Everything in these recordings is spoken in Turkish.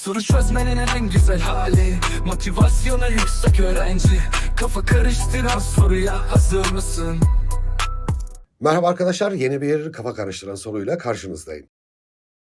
Soru çözmenin en güzel hali Motivasyona yüksek öğrenci Kafa karıştıran soruya hazır mısın? Merhaba arkadaşlar, yeni bir kafa karıştıran soruyla karşınızdayım.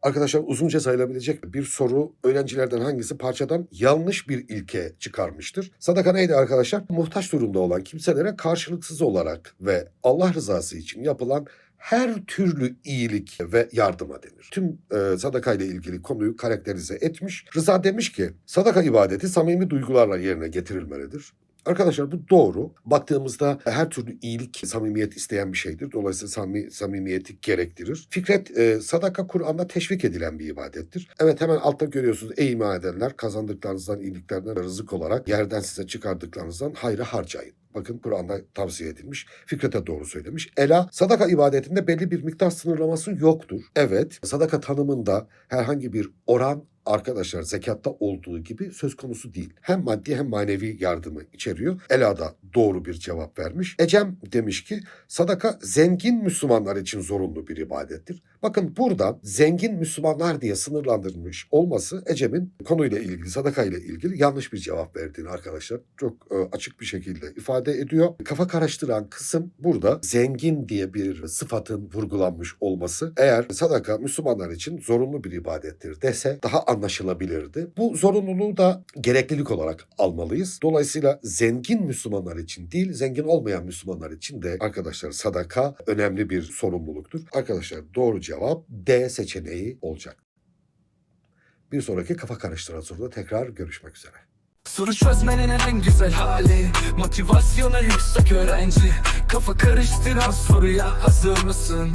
Arkadaşlar uzunca sayılabilecek bir soru öğrencilerden hangisi parçadan yanlış bir ilke çıkarmıştır? Sadaka neydi arkadaşlar? Muhtaç durumda olan kimselere karşılıksız olarak ve Allah rızası için yapılan her türlü iyilik ve yardıma denir. Tüm e, sadaka ile ilgili konuyu karakterize etmiş. Rıza demiş ki sadaka ibadeti samimi duygularla yerine getirilmelidir. Arkadaşlar bu doğru. Baktığımızda her türlü iyilik, samimiyet isteyen bir şeydir. Dolayısıyla sami, samimiyeti gerektirir. Fikret, e, sadaka Kur'an'da teşvik edilen bir ibadettir. Evet hemen altta görüyorsunuz ey iman edenler kazandıklarınızdan, iyiliklerden rızık olarak yerden size çıkardıklarınızdan hayrı harcayın. Bakın Kur'an'da tavsiye edilmiş. Fikret'e doğru söylemiş. Ela, sadaka ibadetinde belli bir miktar sınırlaması yoktur. Evet, sadaka tanımında herhangi bir oran arkadaşlar zekatta olduğu gibi söz konusu değil. Hem maddi hem manevi yardımı içeriyor. Ela da doğru bir cevap vermiş. Ecem demiş ki sadaka zengin Müslümanlar için zorunlu bir ibadettir. Bakın burada zengin Müslümanlar diye sınırlandırılmış olması Ecem'in konuyla ilgili, sadaka ile ilgili yanlış bir cevap verdiğini arkadaşlar çok e, açık bir şekilde ifade ediyor. Kafa karıştıran kısım burada zengin diye bir sıfatın vurgulanmış olması. Eğer sadaka Müslümanlar için zorunlu bir ibadettir dese daha anlaşılabilirdi. Bu zorunluluğu da gereklilik olarak almalıyız. Dolayısıyla zengin Müslümanlar için değil, zengin olmayan Müslümanlar için de arkadaşlar sadaka önemli bir sorumluluktur. Arkadaşlar doğru cevap D seçeneği olacak. Bir sonraki kafa karıştıran soruda tekrar görüşmek üzere. Soru çözmenin en güzel hali Motivasyona yüksek öğrenci Kafa karıştıran soruya hazır mısın?